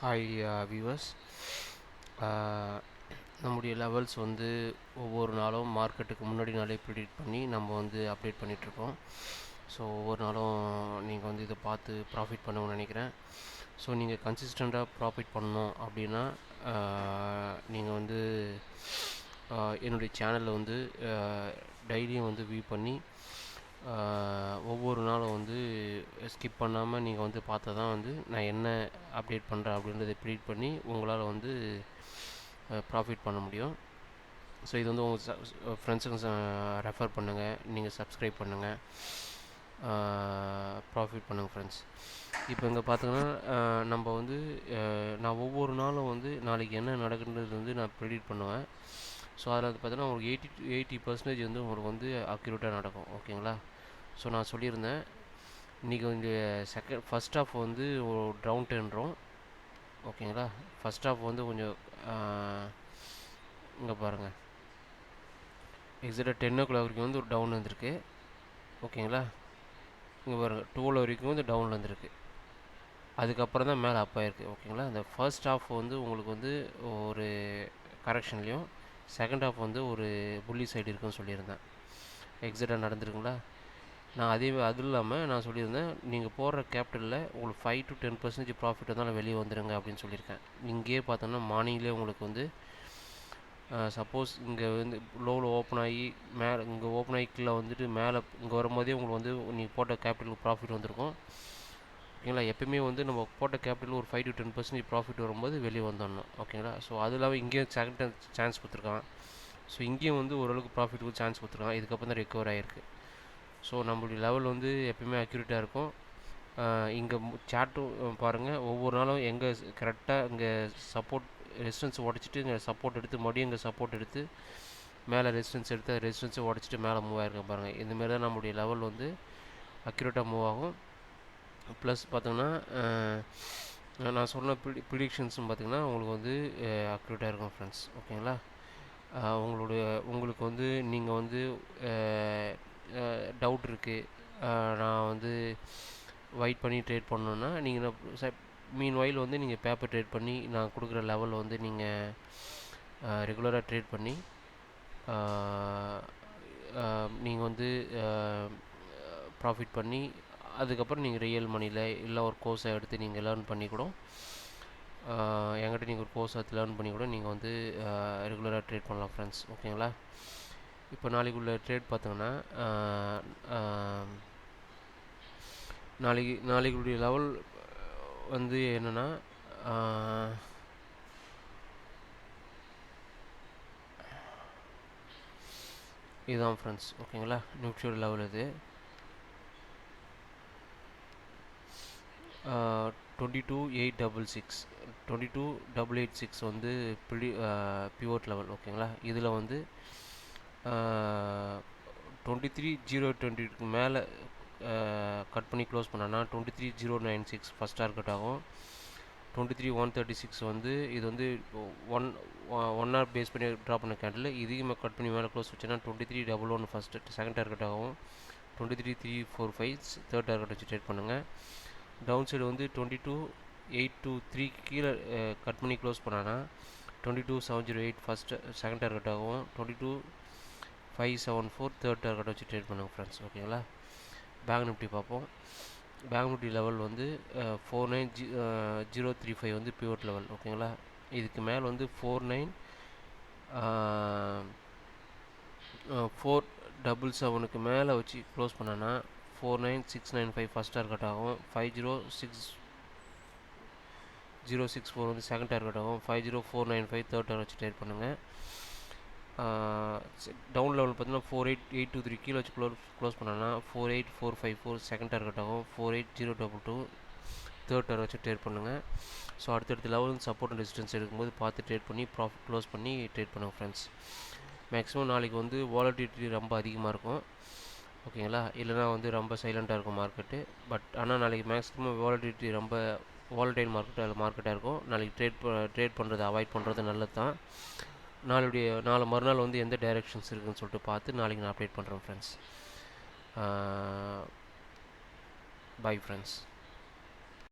Hi viewers uh, uh, நம்முடைய levels வந்து ஒவ்வொரு நாளும் மார்க்கெட்டுக்கு முன்னாடி நாளே ப்ரிடிக்ட் பண்ணி நம்ம வந்து அப்டேட் பண்ணிகிட்ருக்கோம் ஸோ ஒவ்வொரு நாளும் நீங்கள் வந்து இதை பார்த்து ப்ராஃபிட் பண்ணணும்னு நினைக்கிறேன். ஸோ நீங்கள் கன்சிஸ்டண்ட்டாக ப்ராஃபிட் பண்ணணும் அப்படின்னா uh, நீங்கள் வந்து என்னுடைய சேனலில் வந்து டெய்லியும் வந்து வியூ பண்ணி ஒவ்வொரு நாளும் வந்து ஸ்கிப் பண்ணாமல் நீங்கள் வந்து பார்த்தா தான் வந்து நான் என்ன அப்டேட் பண்ணுறேன் அப்படின்றத ப்ரீட் பண்ணி உங்களால் வந்து ப்ராஃபிட் பண்ண முடியும். ஸோ இது வந்து உங்கள் ஃப்ரெண்ட்ஸுக்கு ரெஃபர் பண்ணுங்கள் நீங்கள் சப்ஸ்கிரைப் பண்ணுங்கள் ப்ராஃபிட் பண்ணுங்கள் ஃப்ரெண்ட்ஸ் இப்போ இங்கே பார்த்தீங்கன்னா நம்ம வந்து நான் ஒவ்வொரு நாளும் வந்து நாளைக்கு என்ன நடக்குன்றது வந்து நான் ப்ரெடிக்ட் பண்ணுவேன். ஸோ அதில் வந்து பார்த்தீங்கன்னா உங்களுக்கு எயிட்டி எயிட்டி பர்சன்டேஜ் வந்து உங்களுக்கு வந்து அக்யூரேட்டாக நடக்கும். ஓகேங்களா ஸோ நான் சொல்லியிருந்தேன். இன்றைக்கி இங்கே செகண்ட் ஃபஸ்ட் ஆஃப் வந்து டவுன் டேன்றோம் ஓகேங்களா? ஃபஸ்ட் ஆஃப் வந்து கொஞ்சம் இங்கே பாருங்கள் எக்ஸாக்டாக டென் ஓ கிளாக் வரைக்கும் வந்து ஒரு டவுன் வந்திருக்கு. ஓகேங்களா? இங்கே பாருங்கள் டுவெல் வரைக்கும் வந்து டவுன் வந்திருக்கு. அதுக்கப்புறம் தான் மேலே அப் ஆயிருக்கு. ஓகேங்களா? அந்த ஃபர்ஸ்ட் ஆஃப் வந்து உங்களுக்கு வந்து ஒரு கரெக்ஷன்லேயும் செகண்ட் ஹாஃப் வந்து ஒரு புள்ளி சைடு இருக்குன்னு சொல்லியிருந்தேன். எக்ஸாக்டாக நடந்துருக்குங்களா? நான் அதே அது இல்லாமல் நான் சொல்லியிருந்தேன் நீங்கள் போடுற கேபிட்டலில் உங்களுக்கு five to ten percentage profit வந்தாலும் வெளியே வந்துடுங்க அப்படின்னு சொல்லியிருக்கேன். இங்கேயே பார்த்தோன்னா மார்னிங்லேயே உங்களுக்கு வந்து சப்போஸ் இங்கே வந்து லோவில் ஓப்பன் ஆகி மேலே இங்கே ஓப்பன் ஆகி கீழே வந்துட்டு மேலே இங்கே வரும்போதே உங்களுக்கு வந்து நீங்கள் போட்ட கேபிட்டலுக்கு ப்ராஃபிட் வந்திருக்கும். ஓகேங்களா எப்பயுமே வந்து நம்ம போட்ட கேபிட்டல் ஒரு five to ten percentage profit வரும்போது வெளியே வந்துடணும். ஓகேங்களா? ஸோ அது இல்லாமல் இங்கேயும் செகண்ட் சான்ஸ் கொடுத்துருக்கான். ஸோ இங்கேயும் வந்து ஓரளவுக்கு ப்ராஃபிட்டுக்கு சான்ஸ் கொடுத்துருக்கான். இதுக்கப்புறம் தான் ரெக்கவர் ஆகிருக்கு ஸோ நம்மளுடைய லெவல் வந்து எப்பயுமே அக்யூரேட்டாக இருக்கும். இங்கே சாட்டும் பாருங்கள் ஒவ்வொரு நாளும் எங்கே கரெக்டாக இங்கே சப்போர்ட் ரெசிஸ்டன்ஸ் உடச்சிட்டு இங்கே சப்போர்ட் எடுத்து மறுபடியும் இங்கே சப்போர்ட் எடுத்து மேலே ரெசிஸ்டன்ஸ் எடுத்து ரெசிஸ்டன்ஸை உடச்சிட்டு மேலே மூவ் ஆயிருக்கேன் பாருங்கள் இந்தமாரி தான் நம்மளுடைய லெவல் வந்து அக்யூரேட்டாக மூவ் ஆகும். ப்ளஸ் பார்த்தீங்கன்னா நான் சொன்ன ப்ரி ப்ரிடிக்ஷன்ஸும் பார்த்தீங்கன்னா உங்களுக்கு வந்து அக்யூரேட்டாக இருக்கும் ஃப்ரெண்ட்ஸ் ஓகேங்களா உங்களுடைய உங்களுக்கு வந்து நீங்கள் வந்து டவுட் இருக்குது நான் வந்து வெயிட் பண்ணி ட்ரேட் பண்ணணுன்னா நீங்கள் மீன் வயல் வந்து நீங்கள் பேப்பர் ட்ரேட் பண்ணி நான் கொடுக்குற லெவலில் வந்து நீங்கள் ரெகுலராக ட்ரேட் பண்ணி நீங்கள் வந்து ப்ராஃபிட் பண்ணி அதுக்கப்புறம் நீங்கள் ரியல் மணியில் இல்லை ஒரு கோர்ஸை எடுத்து நீங்கள் லேர்ன் பண்ணி கூட என்கிட்ட நீங்கள் ஒரு கோர்ஸ் எடுத்து லேர்ன் பண்ணி கூட நீங்கள் வந்து ரெகுலராக ட்ரேட் பண்ணலாம் ஃப்ரெண்ட்ஸ் ஓகேங்களா இப்போ நாளைக்கு உள்ள ட்ரேட் பார்த்தீங்கன்னா நாளைக்கு நாளைக்குடைய லெவல் வந்து என்னென்னா இதுதான் ஃப்ரெண்ட்ஸ் ஓகேங்களா நியூட்ரியல் லெவல் இது. Twenty two eight double six twenty two double eight six வந்து பிடி பியூர் லெவல் ஓகேங்களா இதில் வந்து டுவெண்ட்டி த்ரீ ஜீரோ டுவெண்ட்டிக்கு மேலே கட் பண்ணி க்ளோஸ் பண்ணோன்னா twenty three zero nine six first target ஆகும். Twenty three one thirty six வந்து இது வந்து ஒன் ஒன் ஹவர் பேஸ் பண்ணி ட்ரா பண்ண கேண்டில் இதையும் கட் பண்ணி மேலே க்ளோஸ் வச்சுன்னா twenty three double one first second target ஆகும். Twenty three three four five third target வச்சு ட்ரேட் பண்ணுங்கள் டவுன் சைடு வந்து twenty two eight two three கீழே கட் பண்ணி க்ளோஸ் பண்ணான்னா twenty two seven zero eight first second target ஆகும். Twenty two five seven four third target வச்சு trade பண்ணுங்க friends ஓகேங்களா பேங்க் நிஃப்டி பார்ப்போம். பேங்க் நிஃப்டி லெவல் வந்து four nine G zero three five வந்து பிவோட் லெவல் ஓகேங்களா இதுக்கு மேலே வந்து ஃபோர் நைன் ஃபோர் டபுள் செவனுக்கு மேலே வச்சு க்ளோஸ் பண்ணனா four nine six nine five first target ஆகும். Five zero six zero six four வந்து செகண்ட் டார்கெட் ஆகும். Five zero four nine five third target வச்சு ட்ரேட் பண்ணுங்கள் டவுன் லெவல் பார்த்தீங்கன்னா four eight eight two three கீழே வச்சு close close பண்ணோன்னா four eight four five four second target ஆகும். Four eight zero double two third target வச்சு trade பண்ணுங்கள் so அடுத்தடுத்த லெவல் சப்போர்ட் அண்ட் ரெசிஸ்டன்ஸ் எடுக்கும்போது பார்த்து ட்ரேட் பண்ணி ப்ராஃபிட் க்ளோஸ் பண்ணி ட்ரேட் பண்ணுங்கள் ஃப்ரெண்ட்ஸ் மேக்ஸிமம் நாளைக்கு வந்து வாலட்டிலிட்டி ரொம்ப அதிகமாக இருக்கும். ஓகேங்களா இல்லைனா வந்து ரொம்ப சைலண்ட்டாக இருக்கும் மார்க்கெட்டு பட் ஆனால் நாளைக்கு மேக்ஸிமம் வாலட்டிலிட்டி ரொம்ப வாலடைல் மார்க்கெட் அதில் மார்க்கெட்டாக இருக்கும். நாளைக்கு ட்ரேட் ட்ரேட் பண்ணுறது அவாய்ட் பண்ணுறது நல்லது தான் நாளுடைய நாலு மறுநாள் வந்து எந்த டைரெக்ஷன்ஸ் இருக்குன்னு சொல்லிட்டு பார்த்து நாளைக்கு நான் அப்டேட் பண்ணுறேன் ஃப்ரெண்ட்ஸ் பை ஃப்ரெண்ட்ஸ்